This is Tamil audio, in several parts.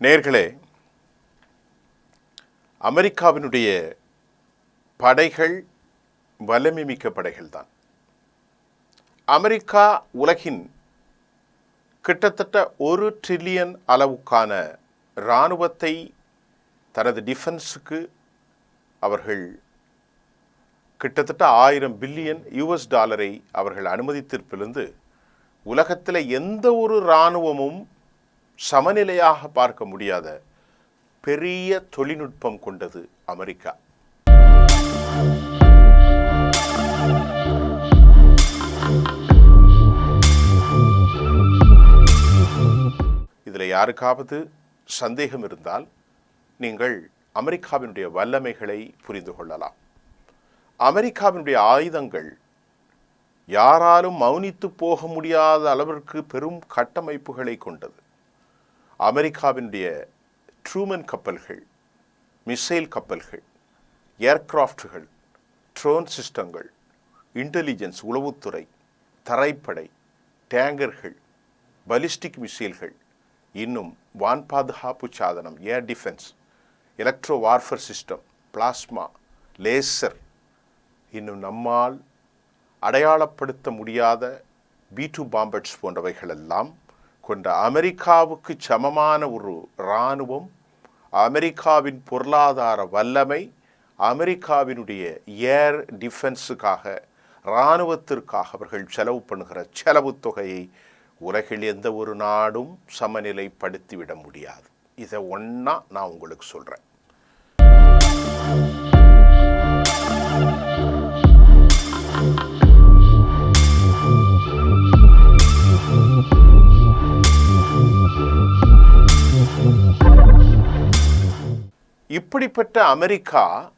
நேர்களே அமெரிக்காவினுடைய படைகள் வலிமைமிக்க படைகள் தான் அமெரிக்கா உலகின் கிட்டத்தட்ட ஒரு ட்ரில்லியன் அளவுக்கான இராணுவத்தை தனது டிஃபென்ஸுக்கு அவர்கள் கிட்டத்தட்ட ஆயிரம் பில்லியன் யூஎஸ் டாலரை அவர்கள் அனுமதித்திருப்பிலிருந்து உலகத்தில் எந்த ஒரு இராணுவமும் சமநிலையாக பார்க்க முடியாத பெரிய தொழில்நுட்பம் கொண்டது அமெரிக்கா. இதில் யாருக்காவது சந்தேகம் இருந்தால் நீங்கள் அமெரிக்காவினுடைய வல்லமைகளை புரிந்து கொள்ளலாம். அமெரிக்காவினுடைய ஆயுதங்கள் யாராலும் மௌனித்து போக முடியாத அளவிற்கு பெரும் கட்டமைப்புகளை கொண்டது. அமெரிக்காவினுடைய ட்ரூமன் கப்பல்கள் மிசைல் கப்பல்கள் ஏர்கிராஃப்டுகள் ட்ரோன் சிஸ்டங்கள் இன்டெலிஜென்ஸ் உளவுத்துறை தரைப்படை டேங்கர்கள் பலிஸ்டிக் மிசைல்கள் இன்னும் வான் பாதுகாப்பு சாதனம் air defence electro warfare system plasma laser இன்னும் நம்மால் அடையாளப்படுத்த முடியாத பி டூ பாம்பட்ஸ் போன்றவைகளெல்லாம் கொண்ட அமெரிக்காவுக்கு சமமான ஒரு இராணுவம் அமெரிக்காவின் பொருளாதார வல்லமை அமெரிக்காவினுடைய ஏர் டிஃபென்ஸுக்காக இராணுவத்திற்காக அவர்கள் செலவு பண்ணுகிற செலவு தொகையை உலகில் எந்த ஒரு நாடும் சமநிலைப்படுத்திவிட முடியாது. இதை ஒன்றா நான் உங்களுக்கு சொல்கிறேன் இப்படிப்பட்ட அமெரிக்கா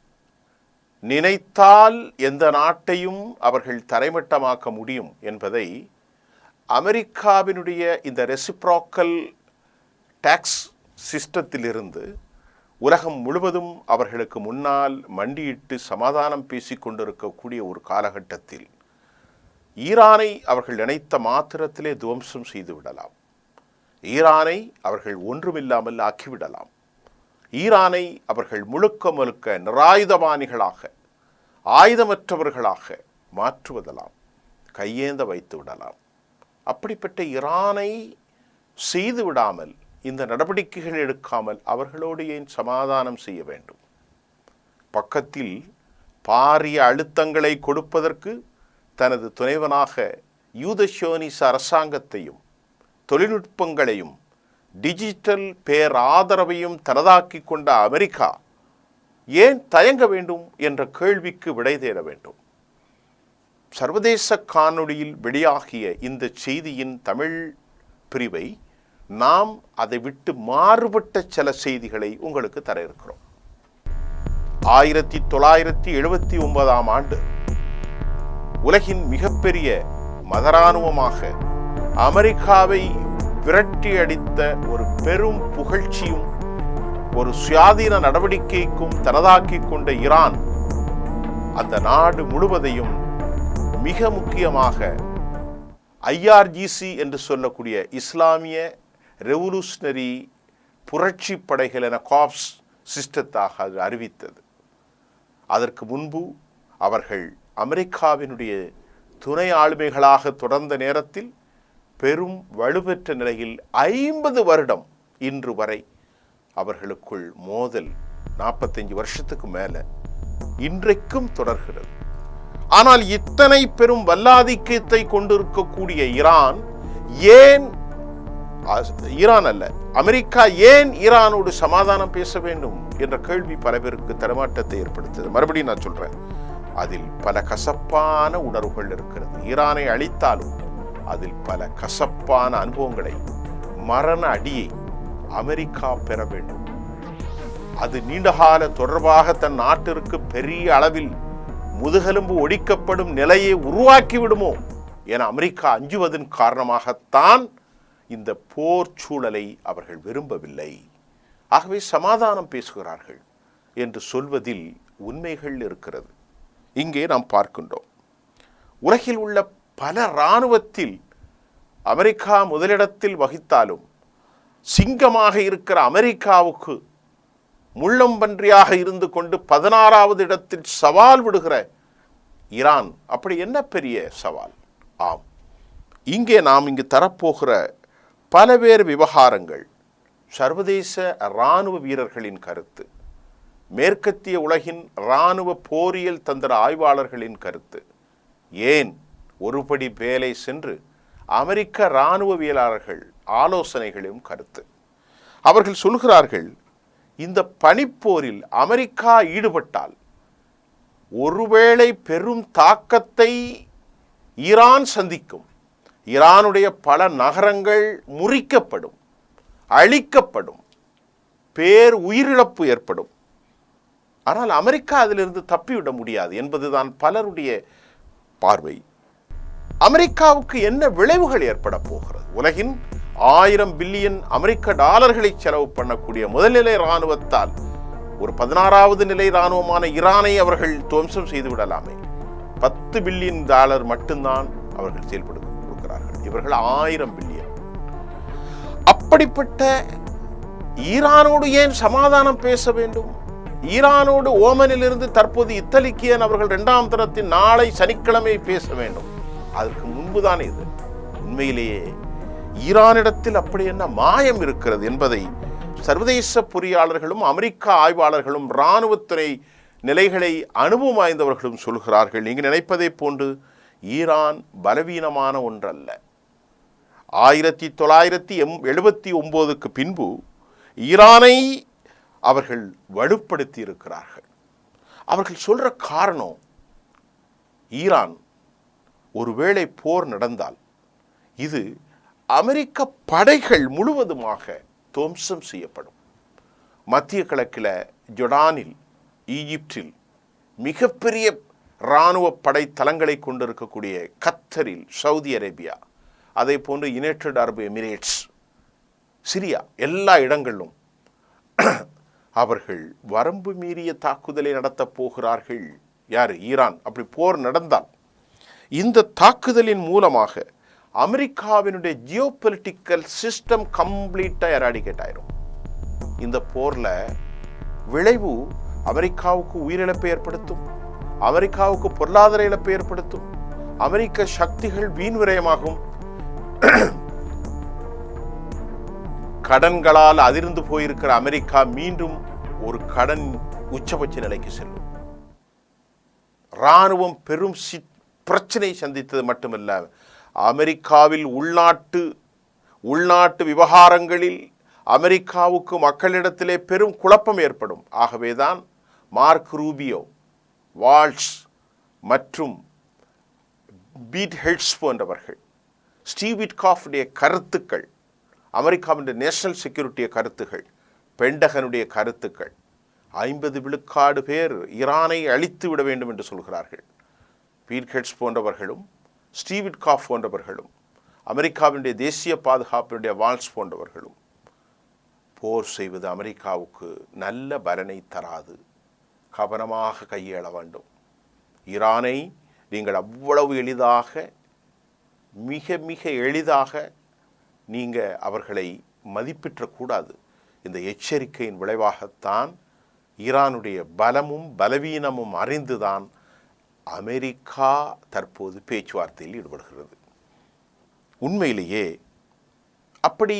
நினைத்தால் எந்த நாட்டையும் அவர்கள் தரைமட்டமாக்க முடியும் என்பதை அமெரிக்காவினுடைய இந்த ரெசிப்ராக்கல் டாக்ஸ் சிஸ்டத்திலிருந்து உலகம் முழுவதும் அவர்களுக்கு முன்னால் மண்டியிட்டு சமாதானம் பேசிக்கொண்டிருக்கக்கூடிய ஒரு காலகட்டத்தில் ஈரானை அவர்கள் நினைத்த மாத்திரத்திலே துவம்சம் செய்து விடலாம். ஈரானை அவர்கள் ஒன்றுமில்லாமல் ஆக்கிவிடலாம். ஈரானை அவர்கள் முழுக்க முழுக்க நிராயுதபாணிகளாக ஆயுதமற்றவர்களாக மாற்றுவதெல்லாம் கையேந்த வைத்து விடலாம். அப்படிப்பட்ட ஈரானை செய்து விடாமல் இந்த நடவடிக்கைகள் எடுக்காமல் அவர்களோடு ஏன் சமாதானம் செய்ய வேண்டும்? பக்கத்தில் பாரிய அழுத்தங்களை கொடுப்பதற்கு தனது துணைவனாக யூதஷோனிஸ் அரசாங்கத்தையும் தொழில்நுட்பங்களையும் டிஜிட்டல் பேராதரவையும் தனதாக்கி கொண்ட அமெரிக்கா ஏன் தயங்க வேண்டும் என்ற கேள்விக்கு விடை தேட வேண்டும்? சர்வதேச காணொளியில் வெளியாகிய இந்த செய்தியின் தமிழ் பிரிவை நாம் அதை விட்டு மாறுபட்ட சில செய்திகளை உங்களுக்கு தர இருக்கிறோம். ஆயிரத்தி தொள்ளாயிரத்தி எழுபத்தி ஒன்பதாம் ஆண்டு உலகின் மிகப்பெரிய மதராணுவமாக அமெரிக்காவை விரட்டி அடித்த ஒரு பெரும் புகழ்ச்சியும் ஒரு சுயாதீன நடவடிக்கைக்கும் தனதாக்கி கொண்ட ஈரான் அந்த நாடு முழுவதையும் மிக முக்கியமாக ஐஆர்ஜிசி என்று சொல்லக்கூடிய இஸ்லாமிய ரெவல்யூஷனரி புரட்சி படைகள் என காப்ஸ் சிஸ்டத்தாக அது அறிவித்தது. அதற்கு முன்பு அவர்கள் அமெரிக்காவினுடைய துணை ஆளுமைகளாக தொடர்ந்த நேரத்தில் பெரும் வலுப்பெற்ற நிலையில் ஐம்பது வருடம் இன்று வரை அவர்களுக்குள் மோதல் நாற்பத்தஞ்சு வருஷத்துக்கு மேலே இன்றைக்கும் தொடர்கிறது. ஆனால் இத்தனை பெரும் வல்லாதிக்கத்தை கொண்டிருக்கக்கூடிய ஈரான் ஏன் ஈரான் அல்ல அமெரிக்கா ஏன் ஈரானோடு சமாதானம் பேச வேண்டும் என்ற கேள்வி பல பேருக்கு தரமாட்டத்தை ஏற்படுத்தது. மறுபடியும் நான் சொல்றேன் அதில் பல கசப்பான உணர்வுகள் இருக்கிறது. ஈரானை அழித்தாலும் அதில் பல கசப்பான அனுபவங்களை மரண அடியை அமெரிக்கா பெற வேண்டும். அது நீண்டகால தொடர்பாக தன் நாட்டிற்கு பெரிய அளவில் முதுகெலும்பு ஒடிக்கப்படும் நிலையை உருவாக்கி விடுமோ என அமெரிக்கா அஞ்சுவதன் காரணமாகத்தான் இந்த போர் சூழலை அவர்கள் விரும்பவில்லை. ஆகவே சமாதானம் பேசுகிறார்கள் என்று சொல்வதில் உண்மைகள் இருக்கிறது. இங்கே நாம் பார்க்கின்றோம். உலகில் உள்ள பல இராணுவத்தில் அமெரிக்கா முதலிடத்தில் வகித்தாலும் சிங்கமாக இருக்கிற அமெரிக்காவுக்கு முள்ளம்பன்றியாக இருந்து கொண்டு பதினாறாவது இடத்தில் சவால் விடுகிற ஈரான் அப்படி என்ன பெரிய சவால்? ஆம். இங்கே நாம் இங்கு தரப்போகிற பலவேறு விவகாரங்கள். சர்வதேச இராணுவ வீரர்களின் கருத்து மேற்கத்திய உலகின் இராணுவ போரியல் தந்திர ஆய்வாளர்களின் கருத்து. ஏன்? ஒருபடி வேலை சென்று அமெரிக்க இராணுவவியலாளர்கள் ஆலோசனைகளையும் கருத்து. அவர்கள் சொல்கிறார்கள் இந்த பனிப்போரில் அமெரிக்கா ஈடுபட்டால் ஒருவேளை பெரும் தாக்கத்தை ஈரான் சந்திக்கும். ஈரானுடைய பல நகரங்கள் முறிக்கப்படும் அழிக்கப்படும் பேர் உயிரிழப்பு ஏற்படும். ஆனால் அமெரிக்கா அதிலிருந்து தப்பிவிட முடியாது என்பதுதான் பலருடைய பார்வை. அமெரிக்காவுக்கு என்ன விளைவுகள் ஏற்பட போகிறது? உலகின் ஆயிரம் பில்லியன் அமெரிக்க டாலர்களை செலவு பண்ணக்கூடிய முதல்நிலை இராணுவத்தால் ஒரு பதினாறாவது நிலை இராணுவமான ஈரானை அவர்கள் துவம்சம் செய்து விடலாமே. பத்து பில்லியன் டாலர் மட்டும்தான் அவர்கள் செயல்படு கொடுக்கிறார்கள். இவர்கள் ஆயிரம் பில்லியன். அப்படிப்பட்ட ஈரானோடு ஏன் சமாதானம் பேச வேண்டும்? ஈரானோடு ஓமனிலிருந்து தற்போது இத்தலிக்கு ஏன் அவர்கள் இரண்டாம் தரத்தின் நாளை சனிக்கிழமை பேச வேண்டும்? அதற்கு முன்புதான் இது. உண்மையிலேயே ஈரானிடத்தில் அப்படி என்ன மாயம் இருக்கிறது என்பதை சர்வதேச பொறியாளர்களும் அமெரிக்க ஆய்வாளர்களும் இராணுவத்துறை நிலைகளை அனுபவம் வாய்ந்தவர்களும் சொல்கிறார்கள். நீங்கள் நினைப்பதைப் போன்று ஈரான் பலவீனமான ஒன்றல்ல. ஆயிரத்தி தொள்ளாயிரத்தி எம் எழுபத்தி ஒம்போதுக்கு பின்பு ஈரானை அவர்கள் வலுப்படுத்தி இருக்கிறார்கள் அவர்கள் சொல்கிற காரணம் ஈரான். ஒருவேளை போர் நடந்தால் இது அமெரிக்க படைகள் முழுவதுமாக துவம்சம் செய்யப்படும். மத்திய கிழக்கில் ஜொடானில் ஈஜிப்டில் மிகப்பெரிய இராணுவ படை தளங்களை கொண்டிருக்கக்கூடிய கத்தரில் சவுதி அரேபியா அதே போன்று யுனைடெட் அரபு எமிரேட்ஸ் சிரியா எல்லா இடங்களிலும் அவர்கள் வரம்பு மீறிய தாக்குதலை நடத்தப் போகிறார்கள். யார்? ஈரான். அப்படி போர் நடந்தால் இந்த தாக்குதலின் மூலமாக அமெரிக்காவினுடைய ஜியோ பொலிட்டிக்கல் சிஸ்டம் கம்ப்ளீட்டாக எராடிகேட் ஆயிரும் இந்த போரில் விளைவு அமெரிக்காவுக்கு உயிரிழப்பை ஏற்படுத்தும் அமெரிக்காவுக்கு பொருளாதார இழப்பை ஏற்படுத்தும் அமெரிக்க சக்திகள் வீண் விரயமாகும். கடன்களால் அதிர்ந்து போயிருக்கிற அமெரிக்கா மீண்டும் ஒரு கடன் உச்சபட்ச நிலைக்கு செல்லும். இராணுவம் பெரும் சி பிரச்சனை சந்தித்தது மட்டுமல்ல அமெரிக்காவில் உள்நாட்டு உள்நாட்டு விவகாரங்களில் அமெரிக்காவுக்கு மக்களிடத்திலே பெரும் குழப்பம் ஏற்படும். ஆகவேதான் மார்க் ரூபியோ வால்ஸ் மற்றும் பீட் ஹெட்ஸ் போன்றவர்கள் ஸ்டீவிட்காஃபுடைய கருத்துக்கள் அமெரிக்காவின் நேஷனல் செக்யூரிட்டிய கருத்துக்கள் பெண்டகனுடைய கருத்துக்கள் ஐம்பது விழுக்காடு பேர் ஈரானை அழித்து விட வேண்டும் என்று சொல்கிறார்கள். பீர்கெட்ஸ் போன்றவர்களும் ஸ்டீவிட்காஃப் போன்றவர்களும் அமெரிக்காவினுடைய தேசிய பாதுகாப்பினுடைய வால்ஸ் போன்றவர்களும் போர் செய்வது அமெரிக்காவுக்கு நல்ல பலனை தராது. கவனமாக கையாள வேண்டும். ஈரானை நீங்கள் அவ்வளவு எளிதாக மிக மிக எளிதாக நீங்கள் அவர்களை மதிப்பிற்றக்கூடாது இந்த எச்சரிக்கையின் விளைவாகத்தான் ஈரானுடைய பலமும் பலவீனமும் அறிந்துதான் அமெரிக்கா தற்போது பேச்சுவார்த்தையில் ஈடுபடுகிறது. உண்மையிலேயே அப்படி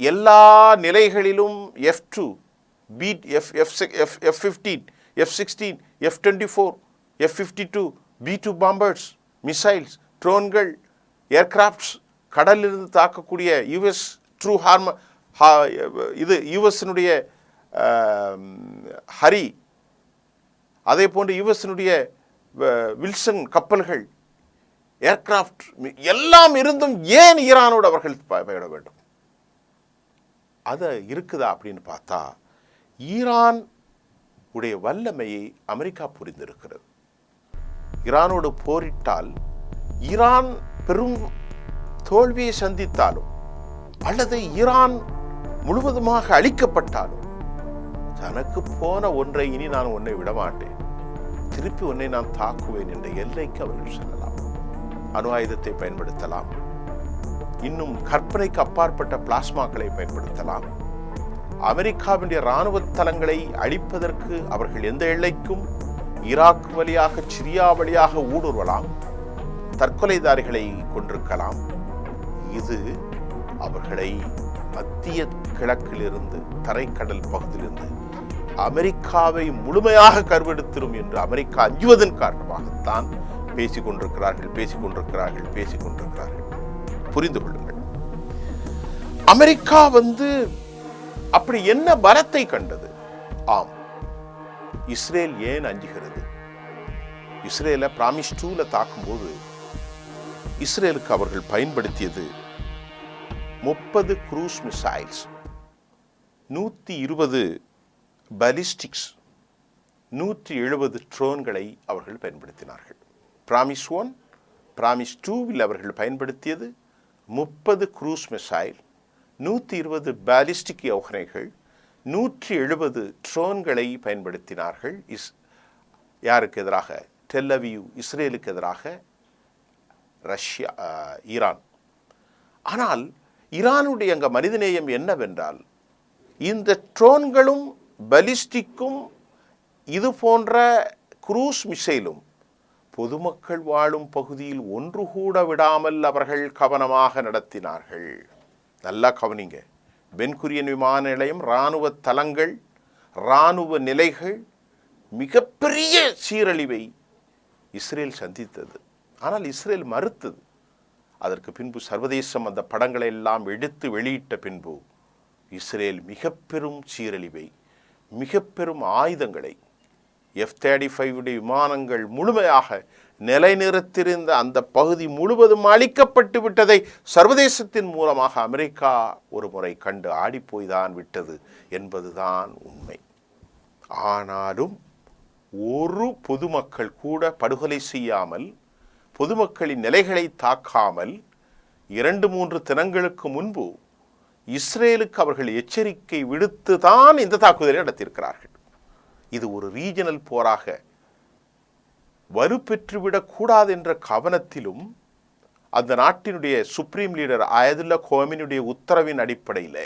எல்லா நிலைகளிலும் F two beat F F F F fifteen F sixteen F twenty four F fifty two B two bombers missiles ட்ரோன்கள் ஏர்கிராஃப்ட்ஸ் கடலிலிருந்து தாக்கக்கூடிய யுஎஸ் ட்ரூ ஹார்ம இது யுஎஸ்னுடைய um, ஹரி அதே போன்று யுஎஸ்னுடைய வில்சன் கப்பல்கள் ஏர்கிராஃப்ட் எல்லாம் இருந்தும் ஏன் ஈரானோடு அவர்கள் பயிட வேண்டும்? அது இருக்குதா அப்படின்னு பார்த்தா ஈரான் உடைய வல்லமையை அமெரிக்கா புரிந்திருக்கிறது. ஈரானோடு போரிட்டால் ஈரான் பெரும் தோல்வியை சந்தித்தாலும் அல்லது ஈரான் முழுவதுமாக அழிக்கப்பட்டாலும் தனக்கு போன ஒன்றை இனி நான் உன்னை விடமாட்டேன். திருப்பி உன்னை நான் தாக்குவேன் என்ற எல்லைக்கு அவர்கள் செல்லலாம். அணு ஆயுதத்தை பயன்படுத்தலாம். இன்னும் கற்பனைக்கு அப்பாற்பட்ட பிளாஸ்மாக்களை பயன்படுத்தலாம். அமெரிக்காவினுடைய இராணுவ தளங்களை அழிப்பதற்கு அவர்கள் எந்த எல்லைக்கும் ஈராக் வழியாக சிரியா வழியாக ஊடுருவலாம். தற்கொலைதாரிகளை கொண்டிருக்கலாம் இது அவர்களை மத்திய கிழக்கிலிருந்து தரைக்கடல் பகுதியிலிருந்து அமெரிக்காவை முழுமையாக கருவெடுத்திரும் என்று அமெரிக்கா அஞ்சுவதன் காரணமாகத்தான் பேசிக் கொண்டிருக்கிறார்கள் பேசிக் கொண்டிருக்கிறார்கள் பேசிக் கொண்டிருக்கிறார்கள். புரிந்து கொள்ளுங்கள். அமெரிக்கா வந்து அப்படி என்ன பலத்தை கண்டது? ஆம். இஸ்ரேல் ஏன் அஞ்சுகிறது? இஸ்ரேலை பிராமிஸ் டூல தாக்கும்போது இஸ்ரேலுக்கு அவர்கள் பயன்படுத்தியது முப்பது குரூஸ் மிசைல்ஸ் நூற்றி இருபது பலிஸ்டிக்ஸ் நூற்றி எழுபது ட்ரோன்களை அவர்கள் பயன்படுத்தினார்கள். பிராமிஸ் ஒன் பிராமிஸ் டூவில் அவர்கள் பயன்படுத்தியது முப்பது குரூஸ் மிசைல் நூற்றி இருபது பாலிஸ்டிக் யோகனைகள் நூற்றி எழுபது ட்ரோன்களை பயன்படுத்தினார்கள். இஸ் யாருக்கு எதிராக? டெல்லவியூ இஸ்ரேலுக்கு எதிராக ரஷ்யா ஈரான். ஆனால் ஈரானுடைய அங்க மனிதநேயம் என்னவென்றால் இந்த ட்ரோன்களும் பலிஸ்டிக்கும் இது போன்ற குரூஸ் மிசைலும் பொதுமக்கள் வாழும் பகுதியில் ஒன்று கூட விடாமல் அவர்கள் கவனமாக நடத்தினார்கள். நல்லா கவனிங்க. பென்குரியன் விமான நிலையம் இராணுவ தளங்கள் இராணுவ நிலைகள் மிகப்பெரிய சீரழிவை இஸ்ரேல் சந்தித்தது. ஆனால் இஸ்ரேல் மறுத்தது. அதற்கு பின்பு சர்வதேசம் அந்த படங்களை எல்லாம் எடுத்து வெளியிட்ட பின்பு இஸ்ரேல் மிக பெரும் சீரழிவை மிக பெரும் ஆயுதங்களை எஃப் தேர்ட்டி ஃபைவுடைய விமானங்கள் முழுமையாக நிலைநிறுத்திருந்த அந்த பகுதி முழுவதும் அழிக்கப்பட்டு விட்டதை சர்வதேசத்தின் மூலமாக அமெரிக்கா ஒரு முறை கண்டு ஆடிப்போய்தான் விட்டது என்பதுதான் உண்மை. ஆனாலும் ஒரு பொதுமக்கள் கூட படுகொலை செய்யாமல் பொதுமக்களின் நிலைகளை தாக்காமல் இரண்டு மூன்று தினங்களுக்கு முன்பு இஸ்ரேலுக்கு அவர்கள் எச்சரிக்கை விடுத்து தான் இந்த தாக்குதலை நடத்தியிருக்கிறார்கள். இது ஒரு ரீஜனல் போராக வலுப்பெற்றுவிடக்கூடாது என்ற கவனத்திலும் அந்த நாட்டினுடைய சுப்ரீம் லீடர் அயதுல்லா கோமினுடைய உத்தரவின் அடிப்படையில்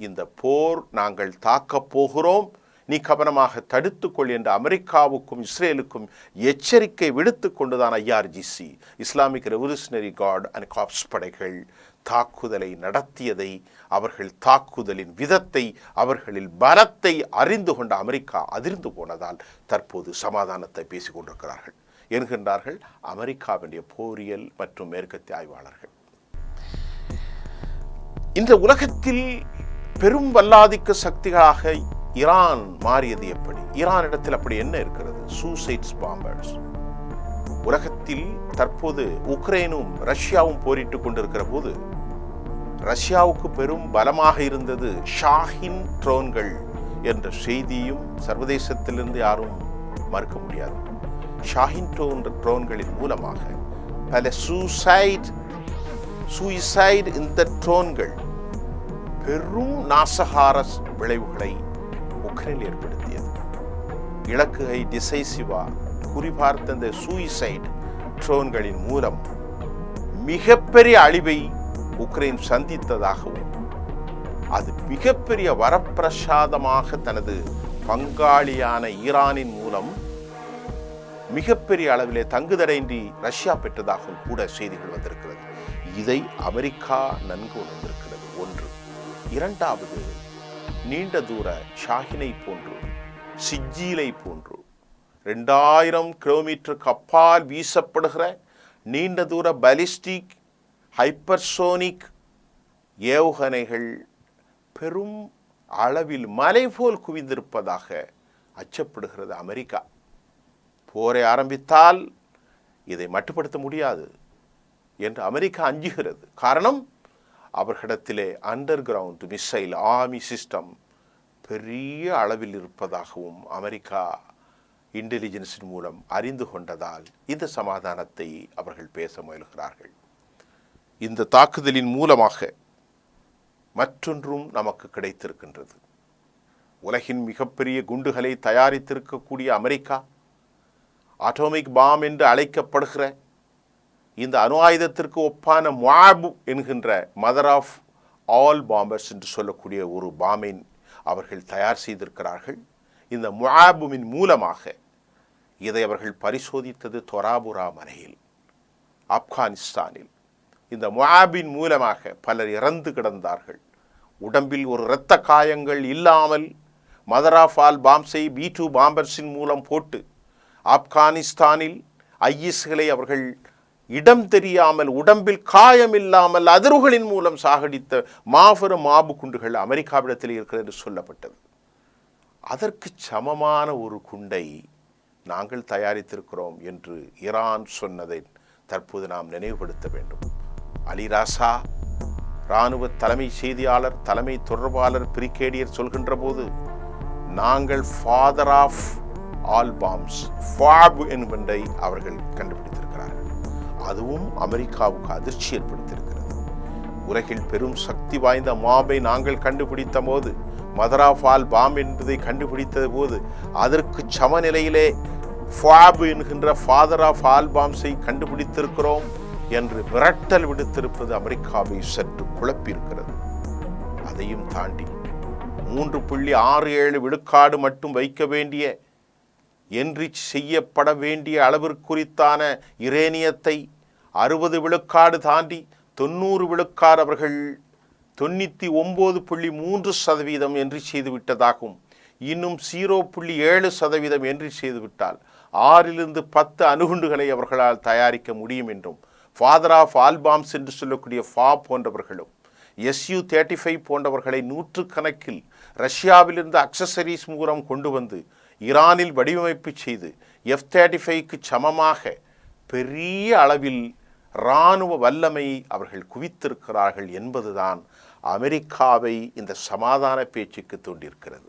இந்த போர் நாங்கள் தாக்கப் போகிறோம். நீ கவனமாக தடுத்துக்கொள் என்று அமெரிக்காவுக்கும் இஸ்ரேலுக்கும் எச்சரிக்கை விடுத்து கொண்டுதான் IRGC Islamic revolutionary guard and corps படைகள் தாக்குதலை நடத்தியதை அவர்கள் தாக்குதலின் விதத்தை அவர்களில் பலத்தை அறிந்து கொண்ட அமெரிக்கா அதிர்ந்து போனதால் தற்போது சமாதானத்தை பேசிக் கொண்டிருக்கிறார்கள். என்கின்றார்கள் அமெரிக்காவினுடைய போரியல் மற்றும் மேற்கத்திய ஆய்வாளர்கள். இந்த உலகத்தில் பெரும் வல்லாதிக்க சக்திகளாக ஈரான் மாறியது எப்படி? ஈரானிடத்தில் அப்படி என்ன இருக்கிறது? சூசைட்ஸ் பாம்பர்ஸ் உலகத்தில் தற்போது உக்ரைனும் ரஷ்யாவும் போரிட்டுக் கொண்டிருக்கிற போது ரஷ்யாவுக்கு பெரும் பலமாக இருந்தது ஷாஹின் ட்ரோன்கள் என்ற செய்தியும் சர்வதேசத்திலிருந்து யாரும் மறுக்க முடியாது. ஷாஹின் ட்ரோன் ட்ரோன்களின் மூலமாக பல சூசைட் சூசைட் இந்த ட்ரோன்கள் பெரும் நாசகார விளைவுகளை உக்ரைன் ஏற்படுத்தியது. இலக்குகை டிசைசிவா குறிபார்த்த இந்த சூசைட் ட்ரோன்களின் மூலம். மிகப்பெரிய அழிவை உக்ரைன் சந்தித்ததாகவும் அது மிகப்பெரிய வரப்பிரசாதமாக தனது பங்காளியான ஈரானின் மூலம் மிகப்பெரிய அளவிலே தங்குதடையின்றி ரஷ்யா பெற்றதாகவும் கூட செய்திகள் வந்திருக்கிறது. இதை அமெரிக்கா நன்கு உணர்ந்திருக்கிறது. ஒன்று இரண்டாவது நீண்ட தூர ஷாஹினை போன்று சிஜ்ஜீலை போன்று ரெண்டாயிரம் கிலோமீட்டருக்கு அப்பால் வீசப்படுகிற நீண்ட தூர பலிஸ்டிக் ஹைப்பர்சோனிக் ஏவுகணைகள் பெரும் அளவில் மலை போல் குவிந்திருப்பதாக அச்சப்படுகிறது அமெரிக்கா. போரை ஆரம்பித்தால் இதை மட்டுப்படுத்த முடியாது என்று அமெரிக்கா அஞ்சுகிறது. காரணம் அவர்களிடத்திலே underground missile army system பெரிய அளவில் இருப்பதாகவும் அமெரிக்கா இன்டெலிஜென்ஸின் மூலம் அறிந்து கொண்டதால் இந்த சமாதானத்தை அவர்கள் பேச முயல்கிறார்கள். இந்த தாக்குதலின் மூலமாக மற்றொன்றும் நமக்கு கிடைத்திருக்கின்றது. உலகின் மிகப்பெரிய குண்டுகளை தயாரித்திருக்கக்கூடிய அமெரிக்கா அட்டோமிக் பாம் என்று அழைக்கப்படுகிற இந்த அணு ஆயுதத்திற்கு ஒப்பான மாபு என்கின்ற மதர் ஆஃப் ஆல் பாம்பர்ஸ் என்று சொல்லக்கூடிய ஒரு பாமை அவர்கள் தயார் செய்திருக்கிறார்கள். இந்த முஆபுவின் மூலமாக இதை அவர்கள் பரிசோதித்தது தொராபுரா மலையில் ஆப்கானிஸ்தானில். இந்த முஹாபின் மூலமாக பலர் இறந்து கிடந்தார்கள். உடம்பில் ஒரு இரத்த காயங்கள் இல்லாமல் மதராஃபால் பாம்சை பி டூ பாம்பர்ஸின் மூலம் போட்டு ஆப்கானிஸ்தானில் ஐஎஸ்களை அவர்கள் இடம் தெரியாமல் உடம்பில் காயம் இல்லாமல் அதிர்வுகளின் மூலம் சாகடித்த மாபெரும் மாபு குண்டுகள் அமெரிக்காவிடத்தில் இருக்கிறது என்று சொல்லப்பட்டது. அதற்கு சமமான ஒரு குண்டை நாங்கள் தயாரித்திருக்கிறோம் என்று ஈரான் சொன்னதை தற்போது நாம் நினைவுபடுத்த வேண்டும். அலிராசா இராணுவ தலைமை செய்தியாளர் தலைமை தொடர்பாளர் பிரிகேடியர் சொல்கின்ற போது நாங்கள் father of all bombs FOAB என்பதை அவர்கள் கண்டுபிடித்திருக்கிறார்கள். அதுவும் அமெரிக்காவுக்கு அதிர்ச்சி ஏற்படுத்தியிருக்கிறது. உலகில் பெரும் சக்தி வாய்ந்த மாபை நாங்கள் கண்டுபிடித்த போது மதர் ஆஃப் பாம் என்பதை கண்டுபிடித்த போது அதற்கு சமநிலையிலே ஃபாப் என்கின்ற ஃபாதர் ஆஃப் ஆல் பாம்ஸை கண்டுபிடித்திருக்கிறோம் என்று மிரட்டல் விடுத்திருப்பது அமெரிக்காவை சற்று குழப்பியிருக்கிறது. அதையும் தாண்டி மூன்று புள்ளி ஆறு ஏழு விழுக்காடு மட்டும் வைக்க வேண்டிய என்ரிச் செய்யப்பட வேண்டிய அளவிற்குறித்தான இரேனியத்தை அறுபது விழுக்காடு தாண்டி தொண்ணூறு விழுக்காடு அவர்கள் தொண்ணூற்றி ஒம்பது புள்ளி மூன்று சதவீதம் என்று செய்துவிட்டதாகும். இன்னும் ஜீரோ புள்ளி ஏழு சதவீதம் என்று செய்துவிட்டால் ஆறிலிருந்து பத்து அணுகுண்டுகளை அவர்களால் தயாரிக்க முடியும் என்றும் ஃபாதர் ஆஃப் ஆல்பாம்ஸ் என்று சொல்லக்கூடிய ஃபா போன்றவர்களும் எஸ்யூ தேர்ட்டி ஃபைவ் போன்றவர்களை நூற்றுக்கணக்கில் ரஷ்யாவிலிருந்து அக்சசரிஸ் மூலம் கொண்டு வந்து ஈரானில் வடிவமைப்பு செய்து எஃப் தேர்ட்டி ஃபைவ்க்கு சமமாக பெரிய அளவில் இராணுவ வல்லமை அவர்கள் குவித்திருக்கிறார்கள் என்பதுதான் அமெரிக்காவை இந்த சமாதான பேச்சுக்கு தூண்டியிருக்கிறது.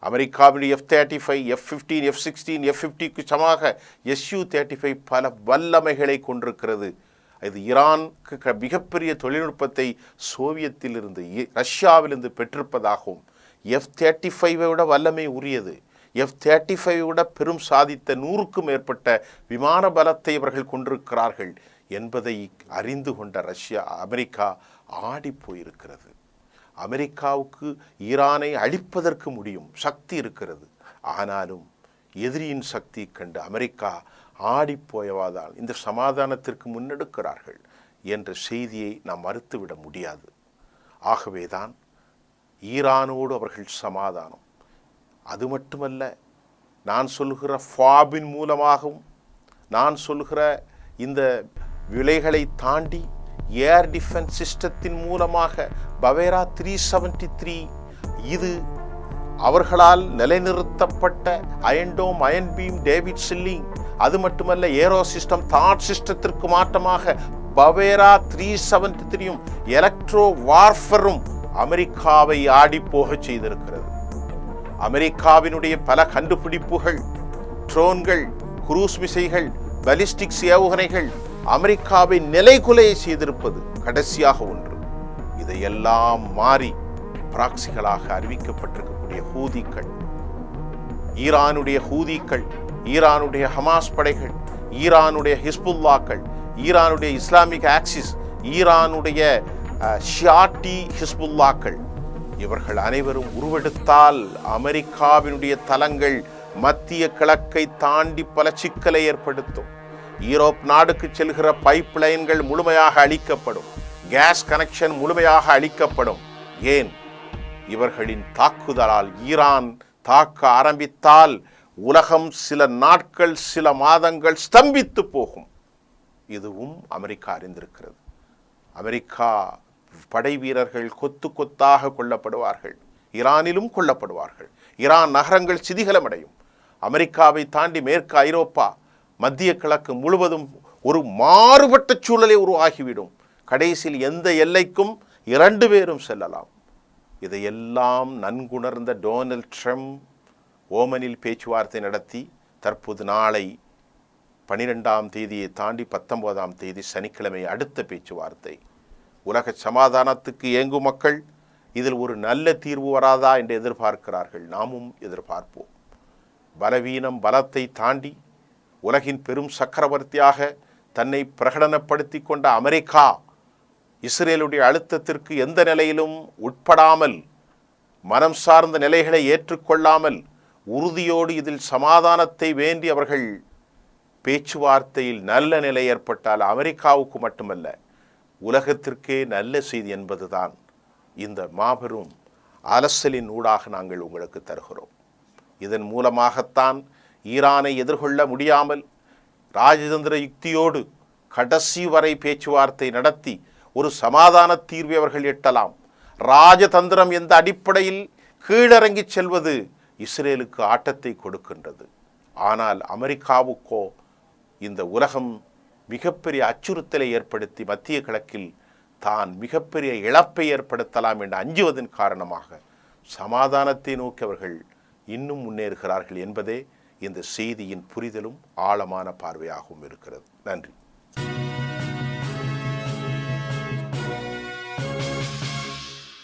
அமெரிக்காவின் F thirty five F fifteen F sixteen F ஃபிஃப்டிக்கு சமமாக எஸ்யூ தேர்ட்டி ஃபைவ் பல வல்லமைகளை கொண்டிருக்கிறது. இது ஈரானுக்கு க- மிகப்பெரிய தொழில்நுட்பத்தை சோவியத்திலிருந்து ரஷ்யாவிலிருந்து பெற்றிருப்பதாகவும் எஃப் தேர்ட்டி ஃபைவை விட வல்லமை உரியது. எஃப் தேர்ட்டி ஃபைவை விட பெரும் சாதித்த நூறுக்கும் மேற்பட்ட விமான பலத்தை இவர்கள் கொண்டிருக்கிறார்கள் என்பதை அறிந்து கொண்ட ரஷ்யா அமெரிக்கா ஆடி போயிருக்கிறது. அமெரிக்காவுக்கு ஈரானை அழிப்பதற்கு முடியும் சக்தி இருக்கிறது. ஆனாலும் எதிரியின் சக்தி கண்டு அமெரிக்கா ஆடிப்போயவாதால் இந்த சமாதானத்திற்கு முன்னெடுக்கிறார்கள் என்ற செய்தியை நாம் மறுத்துவிட முடியாது. ஆகவேதான் ஈரானோடு அவர்கள் சமாதானம். அது மட்டுமல்ல நான் சொல்கிற ஃபாபின் மூலமாகவும் நான் சொல்கிற இந்த விலைகளை தாண்டி ஏர் டிஃபென்ஸ் சிஸ்டத்தின் மூலமாக பவேரா த்ரீ செவன்டி த்ரீ இது அவர்களால் நிலைநிறுத்தப்பட்ட iron dome iron beam David sling அது மட்டுமல்ல ஏரோ சிஸ்டம் தாட் சிஸ்டத்திற்கு மாற்றமாக பவேரா த்ரீ செவன்டி த்ரீயும் எலக்ட்ரோ வார்ஃபரும் அமெரிக்காவை ஆடிப்போகச் செய்திருக்கிறது. அமெரிக்காவினுடைய பல கண்டுபிடிப்புகள் ட்ரோன்கள் குரூஸ் மிசைகள் பலிஸ்டிக்ஸ் ஏவுகணைகள் அமெரிக்காவை நிலைகுலைய செய்திருப்பது கடைசியாக ஒன்று. இதையெல்லாம் மாறி பிராக்சிகளாக அறிவிக்கப்பட்டிருக்கக்கூடிய ஹூதிக்கள் ஈரானுடைய ஹூதிக்கள் ஈரானுடைய ஹமாஸ் படைகள் ஈரானுடைய ஹிஸ்புல்லாக்கள் ஈரானுடைய இஸ்லாமிக் ஆக்சிஸ் ஈரானுடைய ஷியாட்டி ஹிஸ்புல்லாக்கள் இவர்கள் அனைவரும் உருவெடுத்தால் அமெரிக்காவினுடைய தலங்கள் மத்திய கிழக்கை தாண்டி பல சிக்கலை ஏற்படுத்தும். யூரோப் நாடுக்கு செல்கிற பைப் லைன்கள் முழுமையாக அழிக்கப்படும். கேஸ் கனெக்ஷன் முழுமையாக அழிக்கப்படும். ஏன்? இவர்களின் தாக்குதலால் ஈரான் தாக்க ஆரம்பித்தால் உலகம் சில நாட்கள் சில மாதங்கள் ஸ்தம்பித்து போகும். இதுவும் அமெரிக்கா அறிந்திருக்கிறது. அமெரிக்கா படை வீரர்கள் கொத்து கொத்தாக கொல்லப்படுவார்கள். ஈரானிலும் கொல்லப்படுவார்கள். ஈரான் நகரங்கள் சிதிகலமடையும். அமெரிக்காவை தாண்டி மேற்கு ஐரோப்பா மத்திய கிழக்கு முழுவதும் ஒரு மாறுபட்ட சூழலை உருவாகிவிடும். கடைசியில் எந்த எல்லைக்கும் இரண்டு பேரும் செல்லலாம். இதையெல்லாம் நன்குணர்ந்த டொனால்ட் ட்ரம்ப் ஓமனில் பேச்சுவார்த்தை நடத்தி தற்போது நாளை பனிரெண்டாம் தேதியை தாண்டி பத்தொன்பதாம் தேதி சனிக்கிழமை அடுத்த பேச்சுவார்த்தை. உலக சமாதானத்துக்கு ஏங்கும் மக்கள் இதில் ஒரு நல்ல தீர்வு வராதா என்று எதிர்பார்க்கிறார்கள். நாமும் எதிர்பார்ப்போம். பலவீனம் பலத்தை தாண்டி உலகின் பெரும் சக்கரவர்த்தியாக தன்னை பிரகடனப்படுத்தி கொண்ட அமெரிக்கா இஸ்ரேலுடைய அழுத்தத்திற்கு எந்த நிலையிலும் உட்படாமல் மனம் சார்ந்த நிலைகளை ஏற்றுக்கொள்ளாமல் உறுதியோடு இதில் சமாதானத்தை வேண்டி அவர்கள் பேச்சுவார்த்தையில் நல்ல நிலை ஏற்பட்டால் அமெரிக்காவுக்கு மட்டுமல்ல உலகத்திற்கே நல்ல செய்தி என்பதுதான் இந்த மாபெரும் அலசலின் ஊடாக நாங்கள் உங்களுக்கு தருகிறோம். இதன் மூலமாகத்தான் ஈரானை எதிர்கொள்ள முடியாமல் ராஜதந்திர யுக்தியோடு கடைசி வரை பேச்சுவார்த்தை நடத்தி ஒரு சமாதான தீர்வை அவர்கள் எட்டலாம். ராஜதந்திரம் எந்த அடிப்படையில் கீழறங்கிச் செல்வது இஸ்ரேலுக்கு ஆட்டத்தை கொடுக்கின்றது. ஆனால் அமெரிக்காவுக்கோ இந்த உலகம் மிகப்பெரிய அச்சுறுத்தலை ஏற்படுத்தி மத்திய கிழக்கில் தான் மிகப்பெரிய இழப்பை ஏற்படுத்தலாம் என்று அஞ்சுவதன் காரணமாக சமாதானத்தை நோக்கி அவர்கள் இன்னும் முன்னேறுகிறார்கள் என்பதே இந்த செய்தியின் புரிதலும் ஆழமான பார்வையாகவும் இருக்கிறது. நன்றி.